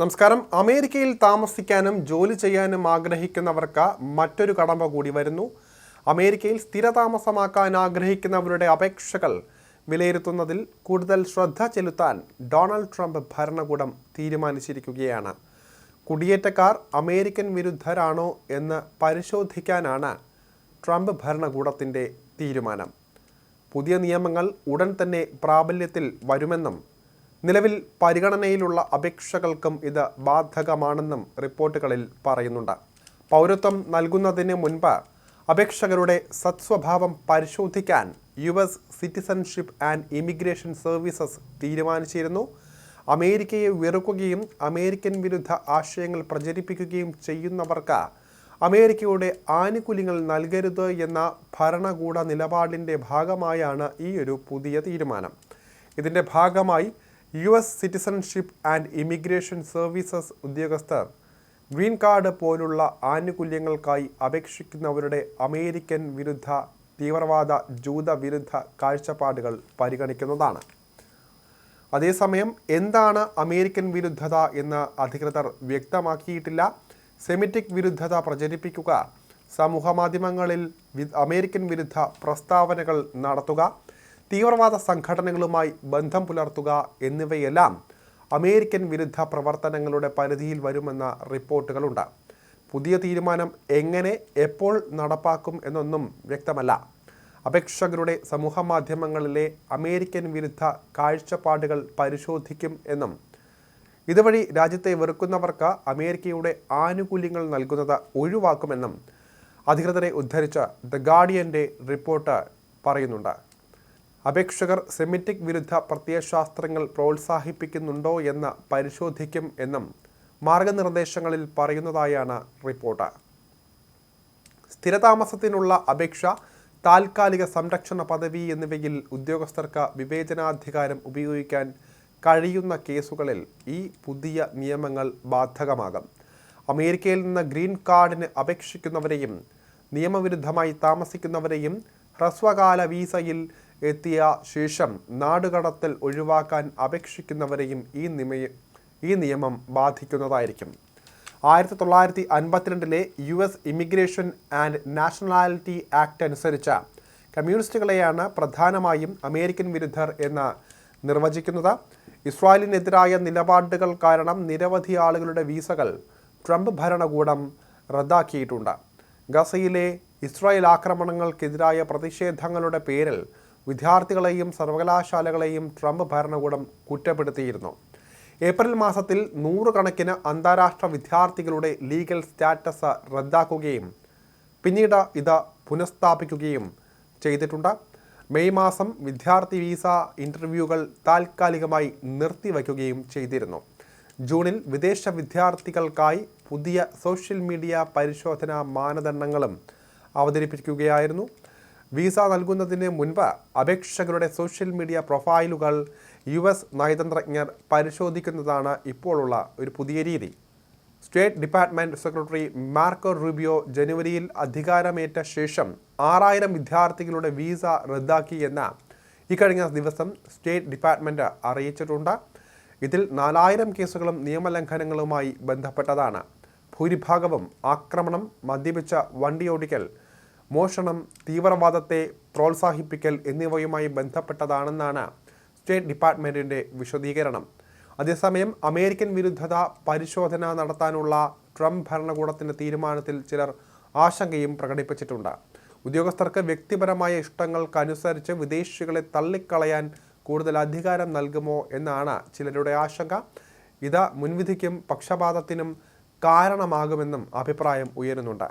നമസ്കാരം. അമേരിക്കയിൽ താമസിക്കാനും ജോലി ചെയ്യാനും ആഗ്രഹിക്കുന്നവർക്ക് മറ്റൊരു കടമ്പ കൂടി വരുന്നു. അമേരിക്കയിൽ സ്ഥിരതാമസമാക്കാൻ ആഗ്രഹിക്കുന്നവരുടെ അപേക്ഷകൾ വിലയിരുത്തുന്നതിൽ കൂടുതൽ ശ്രദ്ധ ചെലുത്താൻ ഡൊണാൾഡ് ട്രംപ് ഭരണകൂടം തീരുമാനിച്ചിരിക്കുകയാണ്. കുടിയേറ്റക്കാർ അമേരിക്കൻ വിരുദ്ധരാണോ എന്ന് പരിശോധിക്കാനാണ് ട്രംപ് ഭരണകൂടത്തിന്റെ തീരുമാനം. പുതിയ നിയമങ്ങൾ ഉടൻ തന്നെ പ്രാബല്യത്തിൽ വരുമെന്നും നിലവിൽ പരിഗണനയിലുള്ള അപേക്ഷകൾക്കും ഇത് ബാധകമാണെന്നും റിപ്പോർട്ടുകളിൽ പറയുന്നുണ്ട്. പൗരത്വം നൽകുന്നതിന് മുൻപ് അപേക്ഷകരുടെ സത്സ്വഭാവം പരിശോധിക്കാൻ U S citizenship and immigration services തീരുമാനിച്ചിരുന്നു. അമേരിക്കയെ വെറുക്കുകയും അമേരിക്കൻ വിരുദ്ധ ആശയങ്ങൾ പ്രചരിപ്പിക്കുകയും ചെയ്യുന്നവർക്ക് അമേരിക്കയുടെ ആനുകൂല്യങ്ങൾ നൽകരുത് എന്ന ഭരണകൂട നിലപാടിന്റെ ഭാഗമായാണ് ഈ ഒരു പുതിയ തീരുമാനം. ഇതിന്റെ ഭാഗമായി U S citizenship and immigration services ഉദ്യോഗസ്ഥർ ഗ്രീൻ കാർഡ് പോലുള്ള ആനുകൂല്യങ്ങൾക്കായി അപേക്ഷിക്കുന്നവരുടെ അമേരിക്കൻ വിരുദ്ധ തീവ്രവാദ ജൂത വിരുദ്ധ കാഴ്ചപ്പാടുകൾ പരിഗണിക്കുന്നതാണ്. അതേസമയം എന്താണ് അമേരിക്കൻ വിരുദ്ധത എന്ന് അധികൃതർ വ്യക്തമാക്കിയിട്ടില്ല. സെമിറ്റിക് വിരുദ്ധത പ്രചരിപ്പിക്കുക സമൂഹമാധ്യമങ്ങളിൽ അമേരിക്കൻ വിരുദ്ധ പ്രസ്താവനകൾ നടത്തുക തീവ്രവാദ സംഘടനകളുമായി ബന്ധം പുലർത്തുക എന്നിവയെല്ലാം അമേരിക്കൻ വിരുദ്ധ പ്രവർത്തനങ്ങളുടെ പരിധിയിൽ വരുമെന്ന റിപ്പോർട്ടുകളുണ്ട്. പുതിയ തീരുമാനം എങ്ങനെ എപ്പോൾ നടപ്പാക്കും എന്നൊന്നും വ്യക്തമല്ല. അപേക്ഷകരുടെ സമൂഹ മാധ്യമങ്ങളിലെ അമേരിക്കൻ വിരുദ്ധ കാഴ്ചപ്പാടുകൾ പരിശോധിക്കും എന്നും ഇതുവഴി രാജ്യത്തെ വെറുക്കുന്നവർക്ക് അമേരിക്കയുടെ ആനുകൂല്യങ്ങൾ നൽകുന്നത് ഒഴിവാക്കുമെന്നും അധികൃതരെ ഉദ്ധരിച്ച് ദ ഗാർഡിയന്റെ റിപ്പോർട്ട് പറയുന്നുണ്ട്. അപേക്ഷകർ സെമിറ്റിക് വിരുദ്ധ പ്രത്യയശാസ്ത്രങ്ങൾ പ്രോത്സാഹിപ്പിക്കുന്നുണ്ടോ എന്ന് പരിശോധിക്കും എന്നും മാർഗനിർദ്ദേശങ്ങളിൽ പറയുന്നതായാണ് റിപ്പോർട്ട്. സ്ഥിരതാമസത്തിനുള്ള അപേക്ഷ താൽക്കാലിക സംരക്ഷണ പദവി എന്നിവയിൽ ഉദ്യോഗസ്ഥർക്ക് വിവേചനാധികാരം ഉപയോഗിക്കാൻ കഴിയുന്ന കേസുകളിൽ ഈ പുതിയ നിയമങ്ങൾ ബാധകമാകും. അമേരിക്കയിൽ നിന്ന് ഗ്രീൻ കാർഡിന് അപേക്ഷിക്കുന്നവരെയും നിയമവിരുദ്ധമായി താമസിക്കുന്നവരെയും ഹ്രസ്വകാല വീസയിൽ എത്തിയ ശേഷം നാടുകടത്തൽ ഒഴിവാക്കാൻ അപേക്ഷിക്കുന്നവരെയും ഈ നിമയ ഈ നിയമം ബാധിക്കുന്നതായിരിക്കും. ആയിരത്തി തൊള്ളായിരത്തി അൻപത്തിരണ്ടിലെ U S immigration and nationality act അനുസരിച്ച കമ്മ്യൂണിസ്റ്റുകളെയാണ് പ്രധാനമായും അമേരിക്കൻ വിരുദ്ധർ എന്ന് നിർവചിക്കുന്നത്. ഇസ്രായേലിനെതിരായ നിലപാടുകൾ കാരണം നിരവധി ആളുകളുടെ വീസകൾ ട്രംപ് ഭരണകൂടം റദ്ദാക്കിയിട്ടുണ്ട്. ഗസയിലെ ഇസ്രായേൽ ആക്രമണങ്ങൾക്കെതിരായ പ്രതിഷേധങ്ങളുടെ പേരിൽ വിദ്യാർത്ഥികളെയും സർവകലാശാലകളെയും ട്രംപ് ഭരണകൂടം കുറ്റപ്പെടുത്തിയിരുന്നു. ഏപ്രിൽ മാസത്തിൽ നൂറുകണക്കിന് അന്താരാഷ്ട്ര വിദ്യാർത്ഥികളുടെ ലീഗൽ സ്റ്റാറ്റസ് റദ്ദാക്കുകയും പിന്നീട് ഇത് പുനഃസ്ഥാപിക്കുകയും ചെയ്തിട്ടുണ്ട്. മെയ് മാസം വിദ്യാർത്ഥി വിസ ഇന്റർവ്യൂകൾ താൽക്കാലികമായി നിർത്തിവയ്ക്കുകയും ചെയ്തിരുന്നു. ജൂണിൽ വിദേശ വിദ്യാർത്ഥികൾക്കായി പുതിയ സോഷ്യൽ മീഡിയ പരിശോധനാ മാനദണ്ഡങ്ങളും അവതരിപ്പിക്കുകയായിരുന്നു. വീസ നൽകുന്നതിന് മുൻപ് അപേക്ഷകരുടെ സോഷ്യൽ മീഡിയ പ്രൊഫൈലുകൾ യു എസ് നയതന്ത്രജ്ഞർ പരിശോധിക്കുന്നതാണ് ഇപ്പോഴുള്ള ഒരു പുതിയ രീതി. State department secretary Marco Rubio ജനുവരിയിൽ അധികാരമേറ്റ ശേഷം ആറായിരം വിദ്യാർത്ഥികളുടെ വിസ റദ്ദാക്കി എന്ന് ഇക്കഴിഞ്ഞ ദിവസം സ്റ്റേറ്റ് ഡിപ്പാർട്ട്മെന്റ് അറിയിച്ചിട്ടുണ്ട്. ഇതിൽ നാലായിരം കേസുകളും നിയമലംഘനങ്ങളുമായി ബന്ധപ്പെട്ടതാണ്. ഭൂരിഭാഗവും ആക്രമണം മദ്യപിച്ച വണ്ടിയോടിക്കൽ മോഷണം തീവ്രവാദത്തെ പ്രോത്സാഹിപ്പിക്കൽ എന്നിവയുമായി ബന്ധപ്പെട്ടതാണെന്നാണ് സ്റ്റേറ്റ് ഡിപ്പാർട്ട്മെന്റിന്റെ വിശദീകരണം. അതേസമയം അമേരിക്കൻ വിരുദ്ധത പരിശോധന നടത്താനുള്ള ട്രംപ് ഭരണകൂടത്തിന്റെ തീരുമാനത്തിൽ ചിലർ ആശങ്കയും പ്രകടിപ്പിച്ചിട്ടുണ്ട്. ഉദ്യോഗസ്ഥർക്ക് വ്യക്തിപരമായ ഇഷ്ടങ്ങൾക്കനുസരിച്ച് വിദേശികളെ തള്ളിക്കളയാൻ കൂടുതൽ അധികാരം നൽകുമോ എന്നാണ് ചിലരുടെ ആശങ്ക. ഇത് മുൻവിധിക്കും പക്ഷപാതത്തിനും കാരണമാകുമെന്നും അഭിപ്രായം ഉയരുന്നുണ്ട്.